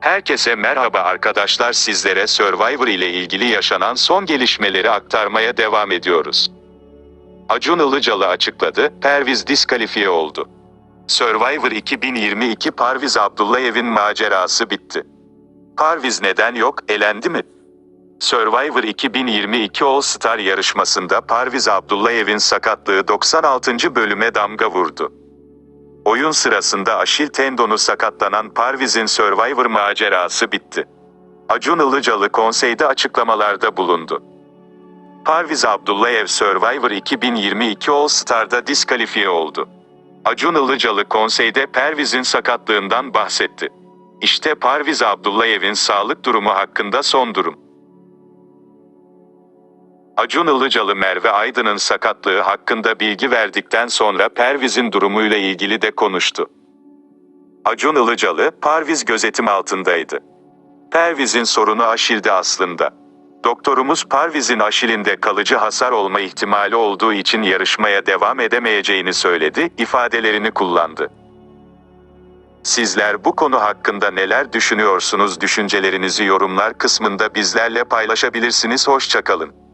Herkese merhaba arkadaşlar sizlere Survivor ile ilgili yaşanan son gelişmeleri aktarmaya devam ediyoruz. Acun Ilıcalı açıkladı, Perviz diskalifiye oldu. Survivor 2022 Parviz Abdullayev'in macerası bitti. Parviz neden yok, elendi mi? Survivor 2022 All Star yarışmasında Parviz Abdullayev'in sakatlığı 96. bölüme damga vurdu. Oyun sırasında Aşil tendonu sakatlanan Parviz'in Survivor macerası bitti. Acun Ilıcalı konseyde açıklamalarda bulundu. Parviz Abdullayev Survivor 2022 All Star'da diskalifiye oldu. Acun Ilıcalı konseyde Perviz'in sakatlığından bahsetti. İşte Parviz Abdullayev'in sağlık durumu hakkında son durum. Acun Ilıcalı Merve Aydın'ın sakatlığı hakkında bilgi verdikten sonra Perviz'in durumuyla ilgili de konuştu. Acun Ilıcalı, Parviz gözetim altındaydı. Perviz'in sorunu Aşil'de aslında. Doktorumuz Parviz'in Aşil'inde kalıcı hasar olma ihtimali olduğu için yarışmaya devam edemeyeceğini söyledi, ifadelerini kullandı. Sizler bu konu hakkında neler düşünüyorsunuz? Düşüncelerinizi yorumlar kısmında bizlerle paylaşabilirsiniz. Hoşçakalın.